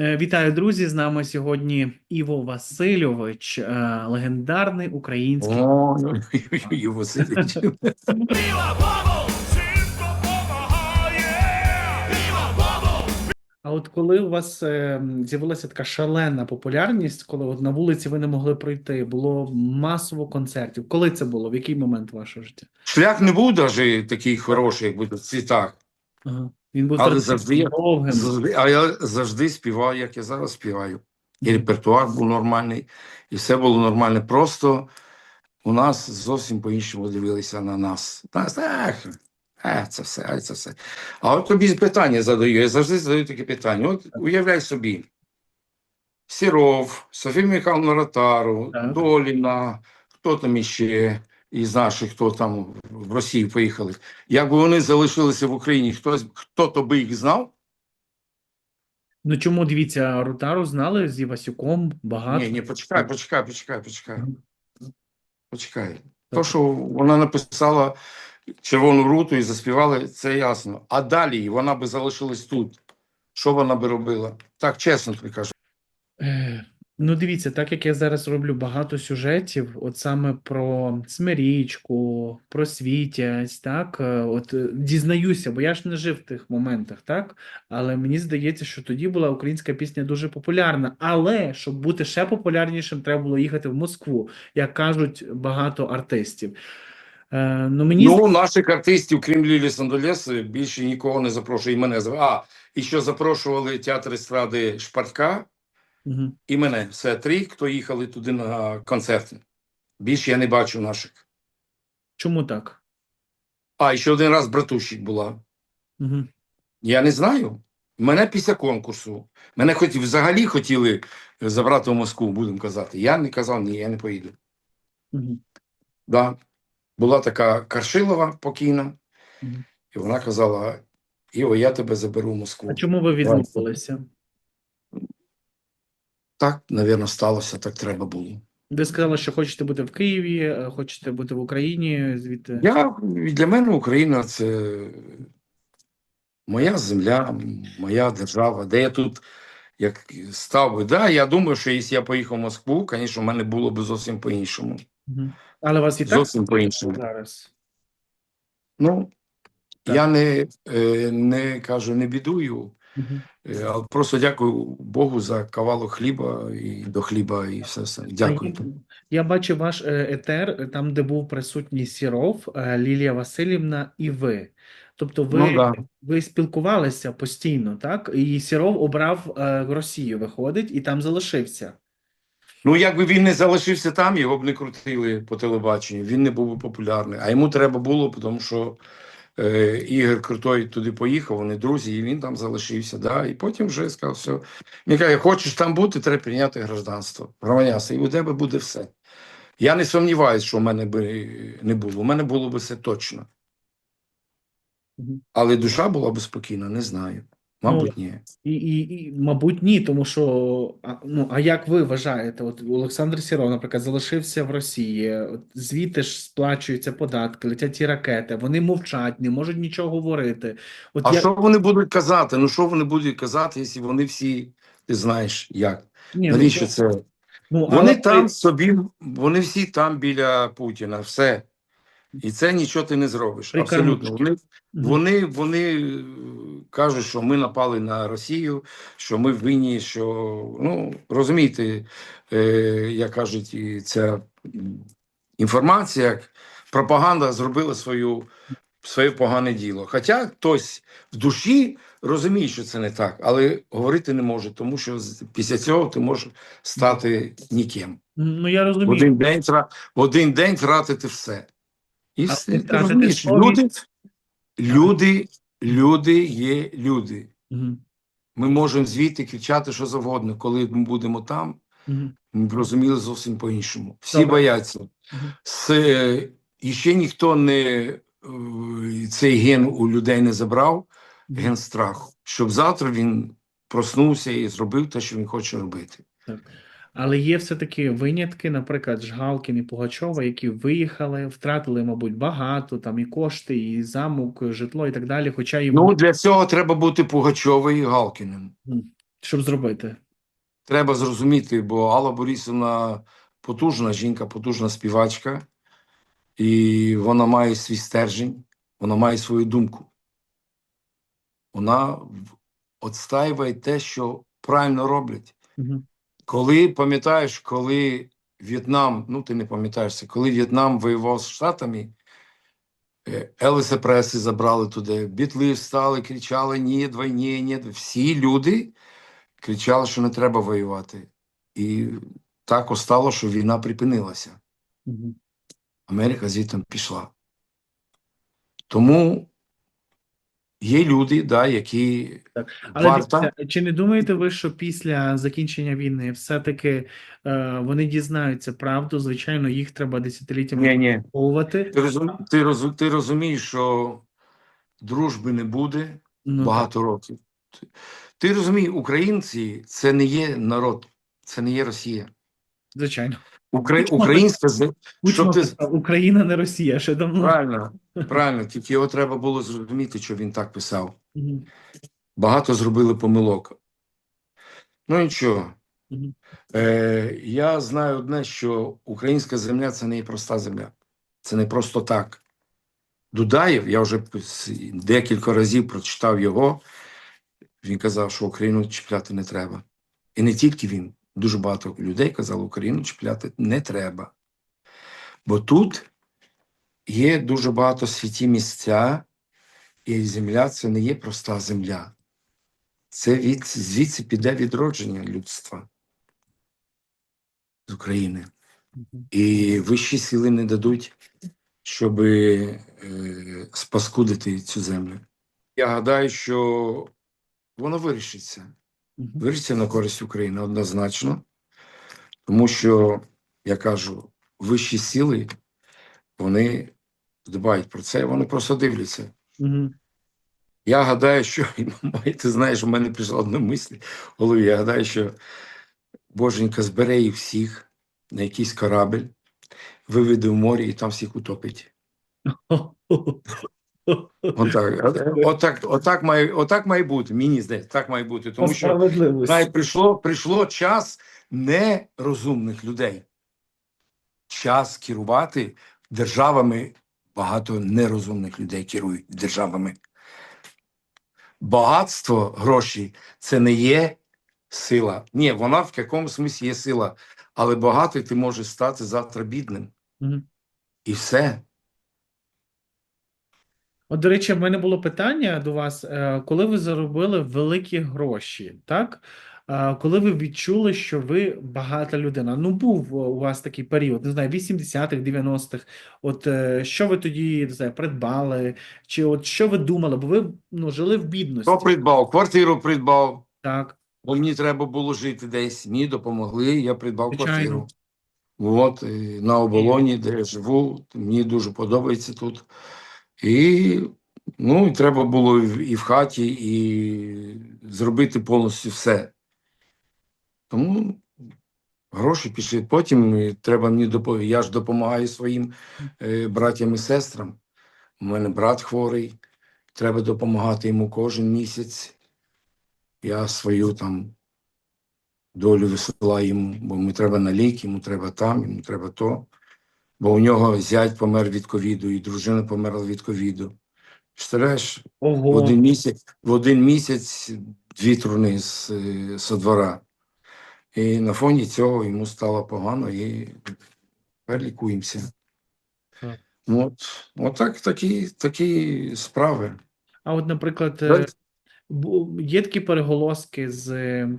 Е, Вітаю, друзі! З нами сьогодні Іво Васильович, е, легендарний український. Ой, Юрій Васильович. А от коли у вас е, з'явилася така шалена популярність, коли от на вулиці ви не могли пройти, було масово концертів. Коли це було? В який момент вашого життя? Шлях не був даже такий хороший, як в цвітах. Ага. Він був Але завжди довгим. Завжди- А я завжди співав, як я зараз співаю. І репертуар був нормальний, і все було нормально. Просто у нас зовсім по-іншому дивилися на нас. Нас, ех, е, це все, е, це все. А от тобі питання задаю. Я завжди задаю таке питання. От уявляй собі. Сіров, Софію Михайловну Ротару. Доліна, хто там іще із наших, хто там в Росію поїхали. Якби вони залишилися в Україні, хтось хто-то би їх знав? Ну чому дивіться, Рутару знали з Івасюком багато. Ні, ні, почекай, почекай, почекай, почекай. Почекай. То, що вона написала червону руту і заспівала, це ясно. А далі вона би залишилась тут. Що вона би робила? Так, чесно тобі кажу. Ну, дивіться, так як я зараз роблю багато сюжетів, от саме про Смирічку, про Світязь, так, е, от е, дізнаюся, бо я ж не жив в тих моментах, так, але мені здається, що тоді була українська пісня дуже популярна. Але щоб бути ще популярнішим, треба було їхати в Москву, як кажуть багато артистів. Е, ну, мені Ну, наших артистів, крім Лілі Сандолєс, більше нікого не запрошує. І мене. А, і що запрошували театр естради Шпартка І мене. Це три, хто їхали туди на концерти. Більше я не бачу наших. Чому так? А, і ще один раз братущик була. Угу. Я не знаю. Мене після конкурсу. Мене хоч взагалі хотіли забрати в Москву, будемо казати. Я не казав, ні, я не поїду. Угу. Да. Була така Каршилова покійна, Мгм. і вона казала: Іо, я тебе заберу в Москву. А чому ви відмовилися? Так, напевно, сталося, так треба було. Ви сказали, що хочете бути в Києві, е, хочете бути в Україні, звідти. Я, для мене Україна це моя земля, моя держава, де я тут як став би. Да, я думаю, що якщо я поїхав в Москву, звісно, в мене було б зовсім по-іншому. Мгм. Але вас і так Зовсім по-іншому. зараз. Ну, Так. я не, е, не кажу, не бідую, Е, просто дякую Богу за кавалок хліба і до хліба, і все. все. Дякую. Я, бачив ваш е, етер, там, де був присутній Сіров, е, Лілія Васильівна і ви. Тобто ви, Ну, да. ви спілкувалися постійно, так? І Сіров обрав Росію, виходить, і там залишився. Ну, якби він не залишився там, його б не крутили по телебаченню, він не був би популярний. А йому треба було, тому що е, Ігор Крутой туди поїхав, вони друзі, і він там залишився. Да? І потім вже сказав, все. Він каже, хочеш там бути, треба прийняти гражданство. Громадянство, і у тебе буде все. Я не сумніваюся, що в мене би не було. У мене було б все точно. Але душа була б спокійна, не знаю. Мабуть, ні. І, і, і, мабуть, ні, тому що, а, ну, а як ви вважаєте, от Олександр Сіров, наприклад, залишився в Росії, от звідти ж сплачуються податки, летять ті ракети, вони мовчать, не можуть нічого говорити. От А я- що вони будуть казати? Ну що вони будуть казати, якщо вони всі, ти знаєш, як? Ні, ну, Навіщо то- це? ну, Вони але там собі, вони всі там біля Путіна, все. І це нічого ти не зробиш. Абсолютно. Вони, вони, вони кажуть, що ми напали на Росію, що ми винні, що ну розумієте, е, як кажуть, і ця інформація, як пропаганда зробила свою, своє погане діло. Хоча хтось в душі розуміє, що це не так, але говорити не може, тому що після цього ти можеш стати ніким. Ну, я В розумію. один день, в один день втратити все. І все. ви Ти розумієш, люди, люди, люди є люди. Ми можемо звідти кричати що завгодно. Коли ми будемо там, б розуміли зовсім по-іншому. Всі Добре. бояться. З, е, і ще ніхто не е, цей ген у людей не забрав, ген страху, щоб завтра він проснувся і зробив те, що він хоче робити. Але є все-таки винятки, наприклад, Жгалкін і Пугачова, які виїхали, втратили, мабуть, багато, там і кошти, і замок, житло, і так далі. Хоча і Ну, для цього треба бути Пугачовою і Галкіним. Щоб зробити? Треба зрозуміти, бо Алла Борисівна потужна жінка, потужна співачка, і вона має свій стержень, вона має свою думку. Вона в- те, що правильно роблять. Угу. Коли пам'ятаєш, коли В'єтнам, ну ти не пам'ятаєш це, коли В'єтнам воював з Штатами, е, Елвіса Преси забрали туди, бітли встали, кричали ні, двойні, ні. Всі люди кричали, що не треба воювати. І так остало, що війна припинилася. Америка звідти пішла. Тому є люди, да, які Але варто. дивіться, чи не думаєте ви, що після закінчення війни все-таки е, вони дізнаються правду? Звичайно, їх треба десятиліттями Ні, ні. виховувати. Ти, розум, ти, розум, ти розумієш, що дружби не буде Ну, багато років. Ти, ти розумієш, українці це не є народ, це не є Росія. звичайно. Укра... Кучма Українська зе- Кучма щоб ти Україна не Росія, ще давно. правильно, правильно, тільки його треба було зрозуміти, що він так писав. Мгм. Багато зробили помилок. Ну нічого. Мгм. Е, я знаю одне, що українська земля це не проста земля. Це не просто так. Дудаєв, я вже декілька разів прочитав його. Він казав, що Україну чіпляти не треба. І не тільки він, дуже багато людей казали, Україну чіпляти не треба. Бо тут є дуже багато святі місця, і земля це не є проста земля. Це від, звідси піде відродження людства з України. І вищі сили не дадуть, щоб е, спаскудити цю землю. Я гадаю, що воно вирішиться. Вирішиться на користь України однозначно, тому що, я кажу, вищі сили вони дбають про це, вони просто дивляться. Мгм. Я гадаю, що ти знаєш, у мене прийшла одна мисль в голові. Я гадаю, що Боженька збере їх всіх на якийсь корабль, виведе в море і там всіх утопить. Отак, отак, отак, має, отак має бути. Мені здається, так має бути. Тому що знає, прийшло, прийшло час нерозумних людей. Час керувати державами. Багато нерозумних людей керують державами. Багатство, гроші це не є сила. Ні, вона в якому смислі є сила, але багатий ти можеш стати завтра бідним. Мгм. І все. От, до речі, в мене було питання до вас, е, коли ви заробили великі гроші, так? Е, Коли ви відчули, що ви багата людина? Ну, був у вас такий період, не знаю, 80-х, 90-х. От е, що ви тоді, не знаю, придбали? Чи от що ви думали? Бо ви ну, жили в бідності. Хто придбав? Квартиру придбав. Так, Бо мені треба було жити десь. Мені допомогли, я придбав Звичайно. квартиру. От, на оболоні, де я живу, мені дуже подобається тут. І, ну, і треба було і в- хаті, і зробити повністю все. Тому гроші пішли. Потім е, треба мені допомогти. Я ж допомагаю своїм е, братям і сестрам. У мене брат хворий, треба допомагати йому кожен місяць. Я свою там долю висилаю йому, бо йому треба на ліки, йому треба там, йому треба то. Бо у нього зять помер від ковіду, і дружина померла від ковіду. Представляєш, в один місяць, в один місяць дві труни з, со двора. І на фоні цього йому стало погано, і тепер лікуємося. От, от так, такі, такі справи. а от, наприклад, е, Є такі переголоски з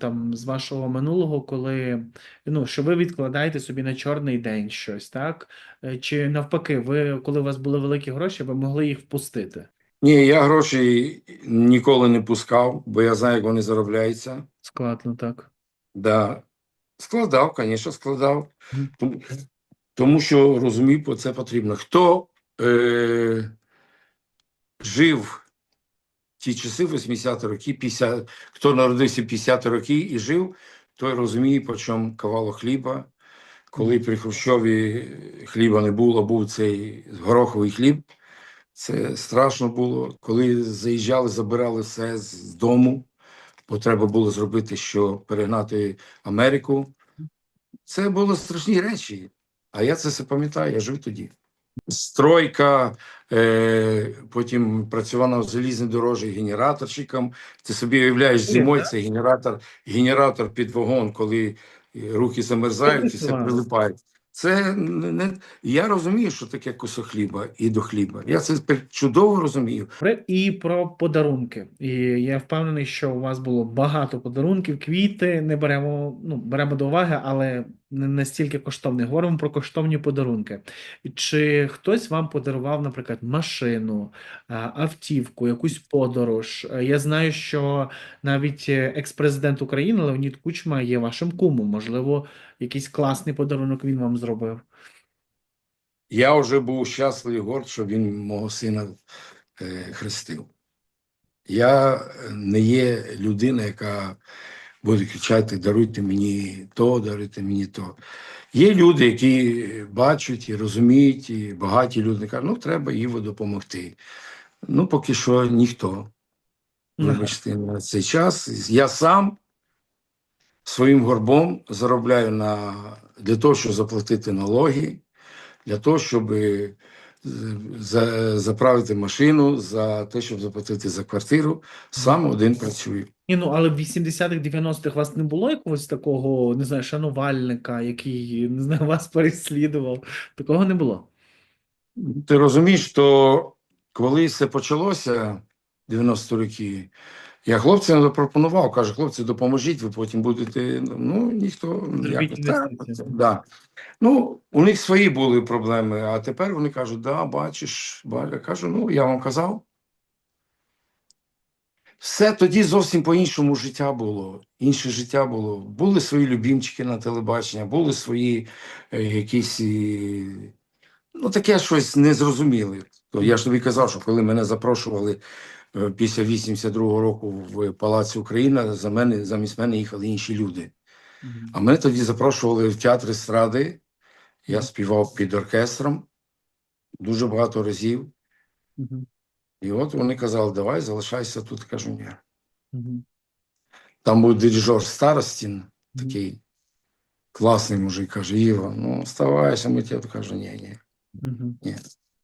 там з вашого минулого, коли ну що ви відкладаєте собі на чорний день щось, так? Е, Чи навпаки, ви, коли у вас були великі гроші, ви могли їх впустити? Ні, я гроші ніколи не пускав, бо я знаю, як вони заробляються. Складно, так. Да. Складав, звісно, складав. Тому, тому що розумів, це потрібно. Хто е, жив ті часи, 80-ті роки, 50, хто народився 50-ті роки і жив, той розуміє, по чому кавало хліба. Коли при Хрущові хліба не було, був цей гороховий хліб. Це страшно було. Коли заїжджали, забирали все з дому, бо треба було зробити, що перегнати Америку. Це були страшні речі. А я це все пам'ятаю, я жив тоді. Стройка, е, потім працював на залізній дорожі генераторщиком. Ти собі уявляєш, зимою цей генератор, генератор під вагон, коли руки замерзають і все прилипає. Це не, не я розумію, що таке кусок хліба і до хліба. Я це чудово розумію. І про подарунки. І я впевнений, що у вас було багато подарунків, квіти не беремо, ну, беремо до уваги, але настільки коштовних. Говоримо про коштовні подарунки. Чи хтось вам подарував, наприклад, машину, автівку, якусь подорож? Я знаю, що навіть екс-президент України Леонід Кучма є вашим кумом. Можливо, якийсь класний подарунок він вам зробив. Я вже був щасливий горд, що він мого сина е, хрестив. Я е, не є людина, яка буде кричати: даруйте мені то, даруйте мені то. Є люди, які бачать і розуміють, і багаті люди кажуть, ну треба Іво допомогти. Ну, поки що ніхто. Вибачте, на цей час. Я сам своїм горбом заробляю на, для того, щоб заплатити налоги, для того, щоб е, за, заправити машину, за те, щоб заплатити за квартиру. Сам один працюю. Ні, ну але в 80-х, 90-х у вас не було якогось такого, не знаю, шанувальника, який, не знаю, вас переслідував. Такого не було. Ти розумієш, що коли це почалося 90 роки, я хлопцям запропонував, каже, хлопці, допоможіть, ви потім будете. Ну, ніхто. Так, да. Ну, у них свої були проблеми, а тепер вони кажуть, да, бачиш, ба-». я кажу, ну, я вам казав. Все тоді зовсім по-іншому життя було. Інше життя було. Були свої любімчики на телебачення, були свої е, якісь. е, Ну, таке щось незрозуміле. То я ж тобі казав, що коли мене запрошували е, після 82-го року в Палаці Україна, за мене, замість мене їхали інші люди. А мене тоді запрошували в театр естради. Я співав під оркестром дуже багато разів. Мгм. І от вони казали, давай залишайся тут. Кажу, ні. Мгм. Там був дирижер Старостін, Мгм. такий класний мужик, каже, Іва, ну вставайся, ми тебе кажу, ні, ні. Мгм. Ні.